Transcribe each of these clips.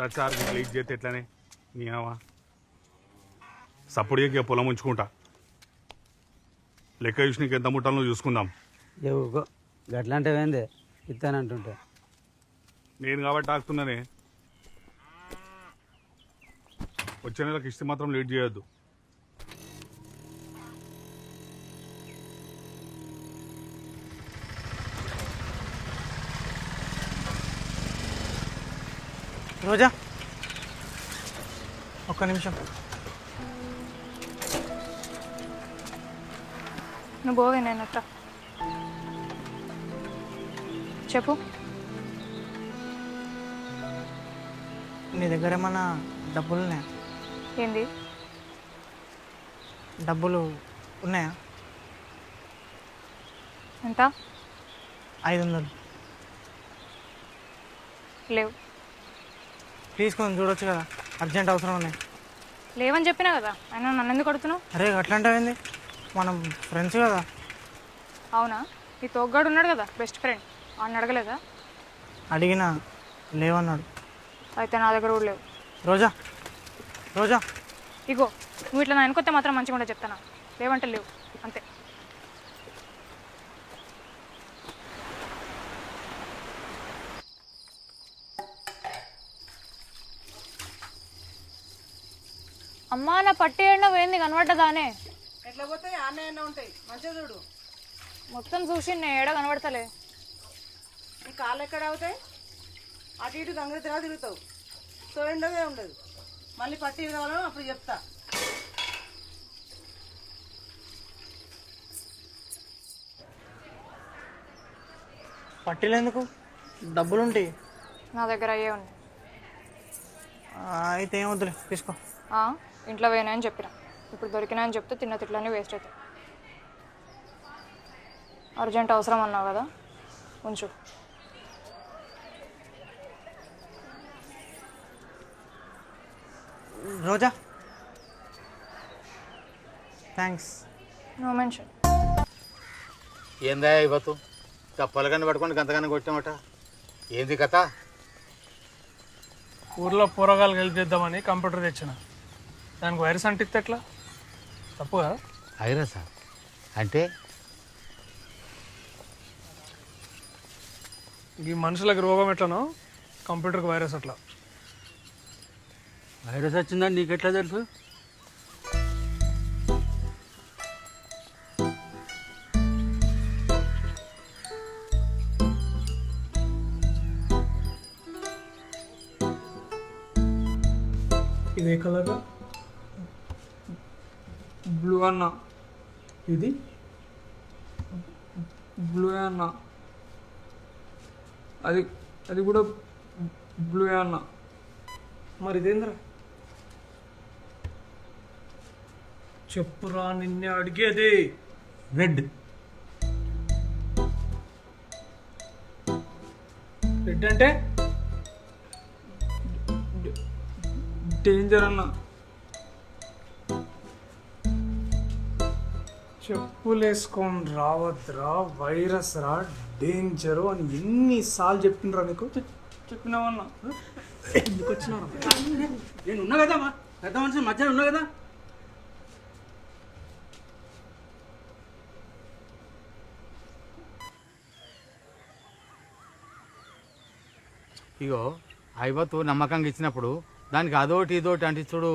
ప్రచారం రిలీజ్ చేస్తే ఎట్లనే? నీవా సప్పుడు ఇక పొలం ఉంచుకుంటా. లెక్క చూసి నీకు ఎంత ముట్టాలో చూసుకుందాం. ఏవో గట్లంటే ఇస్తానంటుంటే నేను కాబట్టి ఆగుతున్నానే. వచ్చే నెలకు ఇస్తే మాత్రం లేట్ చేయొద్దు. రోజా ఒక్క నిమిషం. నువ్వు పోవే నేను అట్లా. చెప్పు. నీ దగ్గర ఏమన్నా డబ్బులు ఉన్నాయా? ఏంది? డబ్బులు ఉన్నాయా? ఎంత? ఐదు వందలు. లేవు. కొంచెం చూడొచ్చు కదా. అర్జెంట్ అవసరం ఉన్నాయి. లేవని చెప్పినా కదా అయినా నన్ను ఎందుకు అడుగుతున్నావు? అరే అట్లాంటివి మనం ఫ్రెండ్స్ కదా. అవునా? ఈ తోగ్గాడు ఉన్నాడు కదా బెస్ట్ ఫ్రెండ్ వాడిని అడగలేదా? అడిగినా లేవన్నాడు. అయితే నా దగ్గర కూడా లేవు. రోజా రోజా. ఇగో నువ్వు ఇట్లా నా వెనుకొస్తే మాత్రం మంచిగా ఉండదు చెప్తానా? లేవంటే లేవు అంతే. అమ్మా నా పట్టి ఎండ పోయింది కనబడ్డదానే. ఎట్లా పోతాయి? ఆన్లైన్లో ఉంటాయి? మంచిగా చూడు. మొత్తం చూసి నేను ఏడ కనబడతలే. నీ కాళ్ళు ఎక్కడ అవుతాయి? అటు ఇటు గంగతిరా తిరుగుతావు. సో ఉండదే ఉండదు. మళ్ళీ పట్టి కావాలో అప్పుడు చెప్తా. పట్టీలు ఎందుకు డబ్బులు ఉంటాయి నా దగ్గర అయ్యే ఉన్నాయి. ఆ, అయితే ఏం వద్దులే తీసుకో. ఇంట్లో పోయినాయని చెప్పిన. ఇప్పుడు దొరికినాయని చెప్తే తిన్న తిట్లన్నీ వేస్ట్ అవుతాయి. అర్జెంట్ అవసరం అన్నావు కదా ఉంచు. రోజా? థ్యాంక్స్ నో మెన్షన్ ఏందా ఇవ్వతు పొలగాన్ని పట్టుకొని గంతగానే కొట్టామట ఏంది కథ? ఊర్లో పూరగాలు హెల్ప్ చేద్దామని కంప్యూటర్ తెచ్చిన. దానికి వైరస్ అంటిస్తే ఎట్లా? తప్పు కదా సార్ అంటే? ఈ మనుషులకు రోగం ఎట్లనో కంప్యూటర్కి వైరస్ అట్లా. వైరస్ వచ్చిందని నీకెట్లా తెలుసు? ఇది కలర్? బ్లూ అన్న. ఇది? బ్లూ అన్న. అది అది కూడా బ్లూ అన్న. మరి ఇదేంద్రా? చెప్పురా నిన్నే అడిగేది. రెడ్ రెడ్ అంటే? డేంజర్ అన్న. చెప్పులేసుకొని రావద్దురా వైరస్ రా డేంజరు అని ఎన్నిసార్లు చెప్పిండ్రా నీకు? చెప్పినావన్నా? ఎందుకు వచ్చినారా నేను ఉన్నా కదా మా పెద్ద మనిషి మధ్యలో ఉన్నా కదా? ఇగో ఐవత్తు నమ్మకంగా ఇచ్చినప్పుడు దానికి అదోటి ఇదోటి అంటే చూడు.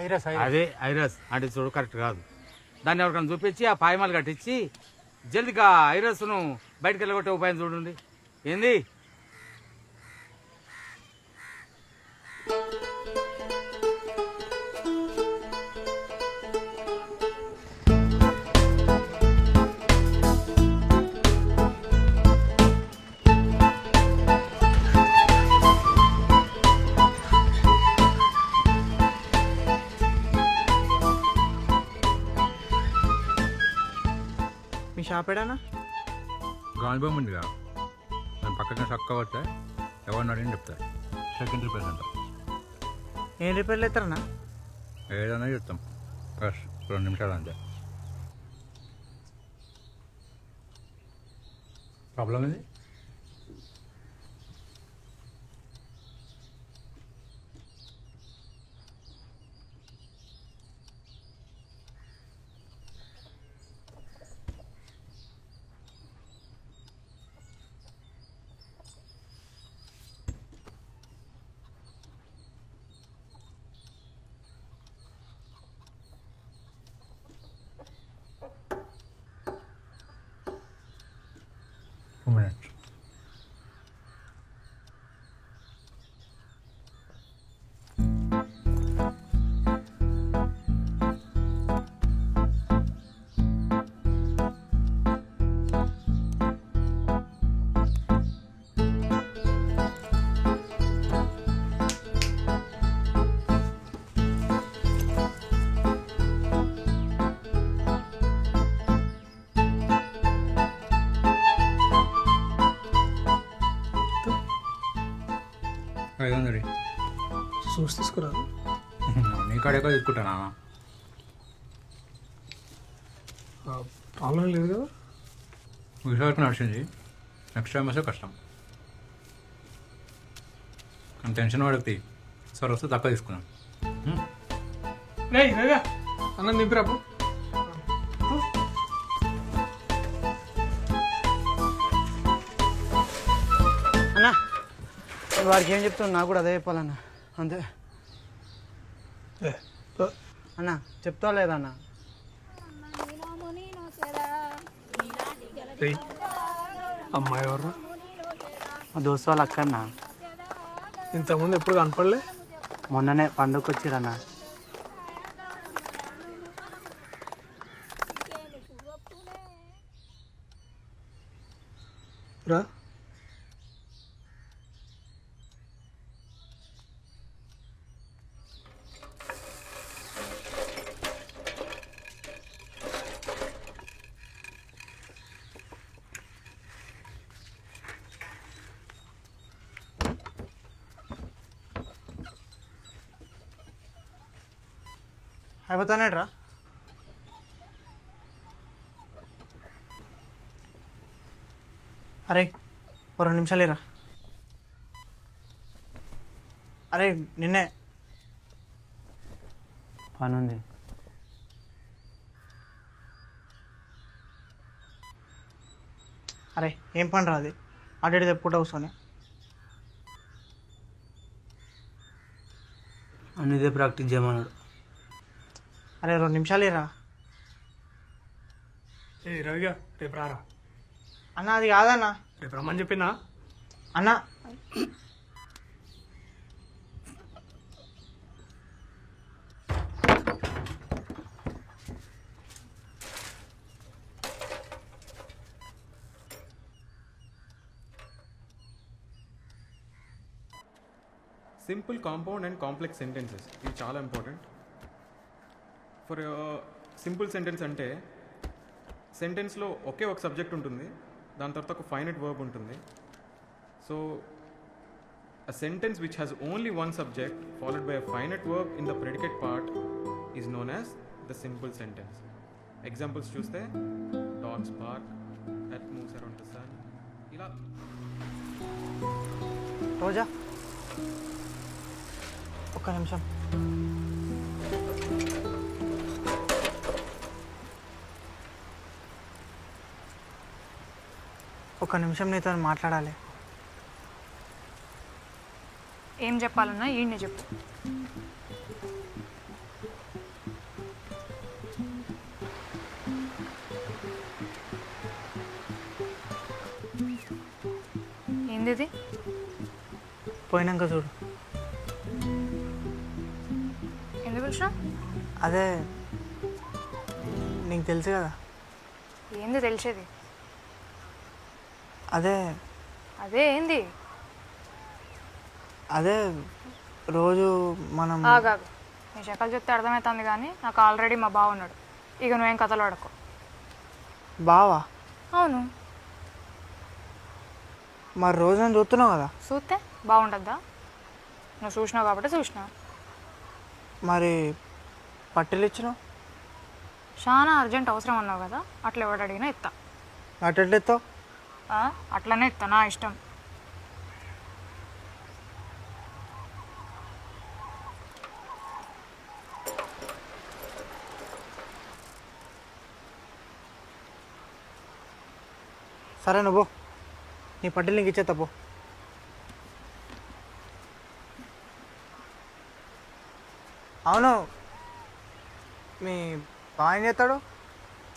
ఐరస్ అదే ఐరస్ అంటే చూడు కరెక్ట్ కాదు. దాన్ని ఎవరికైనా చూపించి ఆ పాయమాలు కట్టించి జల్దిగా ఐరస్ను బయటకు వెళ్ళగొట్టే ఉపాయం చూడండి. ఏంది? మీ షాప్ ఏడానా గాంధీభూమి ఉందిగా దాని పక్కన చక్క వస్తే ఎవరిని అడిగిన చెప్తారు సెకండ్ రిపేర్ సెంటర్ ఏం రిపేర్లు అవుతారన్నా ఏదైనా చెప్తాం బస్ రెండు నిమిషాలు అంతే. ప్రాబ్లం ఇది ఐదు వందలు చూసి తీసుకురా. నీ కాడ ఎక్కడ తీసుకుంటానా? ప్రాబ్లం లేదు కదా? విశాఖకు నడిచింది. నెక్స్ట్ టైం వస్తే కష్టం. కానీ టెన్షన్ పడకి. సార్ వస్తే తక్కువ తీసుకున్నాం అన్నం దింపిరాపు వాడికి ఏం చెప్తాను నాకు కూడా అదే చెప్పాలన్నా. అంతే. అన్నా చెప్తా లేదన్నా రేయ్ అమ్మాయి ఎవరు? మా దోస్తు వాళ్ళ అక్కన్న ఇంతకుముందు ఎప్పుడు కనపడలే? మొన్ననే పండుగకి వచ్చిరన్నా రా అయిపోతానేట్రా అరే ఓ రెండు నిమిషాలేరా అరే నిన్నే. పనుంది. అరే ఏం పని రా అది? అటు తెప్పుకుంటా కూర్చొని. అన్నిదే ప్రాక్టీస్ చేయమన్నాడు. అరే రెండు నిమిషాలేరా ఏ రవిగా రేపు రారా? అన్న అది కాదన్నా. రేపు రమ్మని చెప్పినా అన్న. Simple compound and complex sentences ఇవి చాలా ఇంపార్టెంట్ ఫర్ సింపుల్ సెంటెన్స్ అంటే సెంటెన్స్లో ఒకే ఒక సబ్జెక్ట్ ఉంటుంది దాని తర్వాత ఒక ఫైనట్ వర్బ్ ఉంటుంది. So a sentence which has only one subject followed by a finite verb in the predicate part is known as the simple sentence examples చూస్తే dogs park at moves around sir ఇలా. రోజా ఒక్క నిమిషం. ఒక్క నిమిషం నీతో మాట్లాడాలి. ఏం చెప్పాలన్నా ఈయన్ని చెప్పు. ఏంది పోయినాక చూడు. ఎందుకు పిలిచినా అదే నీకు తెలుసు కదా. ఏంది తెలిసేది? అదే. అదే ఏంది? అదే రోజు మనం ఆగాగు నీ శకలు చెప్తే అర్థమవుతుంది కానీ నాకు ఆల్రెడీ మా బావ ఉన్నాడు. ఇక నువ్వేం కథలు పడకు బావా? అవును. మరి రోజు నేను చూస్తున్నావు కదా? చూస్తే బాగుంటుందా నువ్వు చూసినావు కాబట్టి చూసినా. మరి పట్టెలు ఇచ్చినావు? చాలా అర్జెంట్ అవసరం అన్నావు కదా అట్లా ఎవడు అడిగినా ఇస్తా అటు ఎట్లా ఎత్తావు ఆ, అట్లనే తనా నా ఇష్టం. సరే నువ్వు నీ పట్టెలు నీకు ఇచ్చే తప్పు అవును. మీ బాగా ఏం చేస్తాడు?